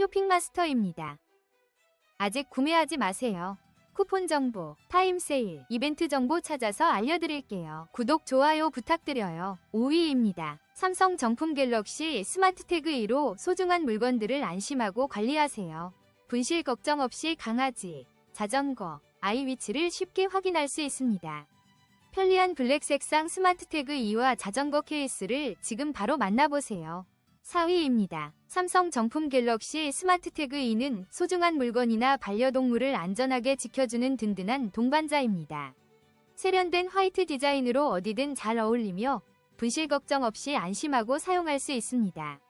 쇼핑마스터입니다. 아직 구매하지 마세요. 쿠폰 정보, 타임 세일, 이벤트 정보 찾아서 알려드릴게요. 구독, 좋아요 부탁드려요. 5위입니다. 삼성 정품 갤럭시 스마트 태그 2로 소중한 물건들을 안심하고 관리하세요. 분실 걱정 없이 강아지, 자전거, 아이 위치를 쉽게 확인할 수 있습니다. 편리한 블랙 색상 스마트 태그 2와 자전거 케이스를 지금 바로 만나보세요. 4위입니다. 삼성 정품 갤럭시 스마트 태그 2는 소중한 물건이나 반려동물을 안전하게 지켜주는 든든한 동반자입니다. 세련된 화이트 디자인으로 어디든 잘 어울리며 분실 걱정 없이 안심하고 사용할 수 있습니다.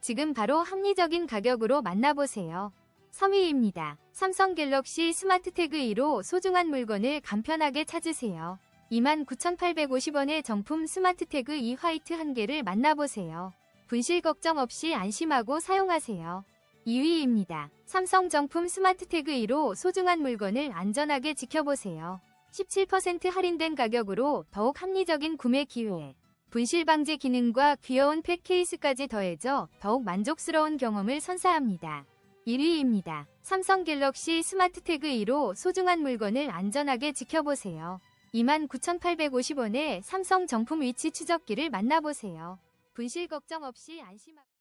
지금 바로 합리적인 가격으로 만나보세요. 3위입니다. 삼성 갤럭시 스마트 태그 2로 소중한 물건을 간편하게 찾으세요. 29,850원의 정품 스마트 태그 2 화이트 한 개를 만나보세요. 분실 걱정 없이 안심하고 사용하세요. 2위입니다. 삼성 정품 스마트 태그 2로 소중한 물건을 안전하게 지켜보세요. 17% 할인된 가격으로 더욱 합리적인 구매 기회. 분실 방지 기능과 귀여운 팩 케이스까지 더해져 더욱 만족스러운 경험을 선사합니다. 1위입니다. 삼성 갤럭시 스마트 태그 2로 소중한 물건을 안전하게 지켜보세요. 29,850원의 삼성 정품 위치 추적기를 만나보세요. 분실 걱정 없이 안심하고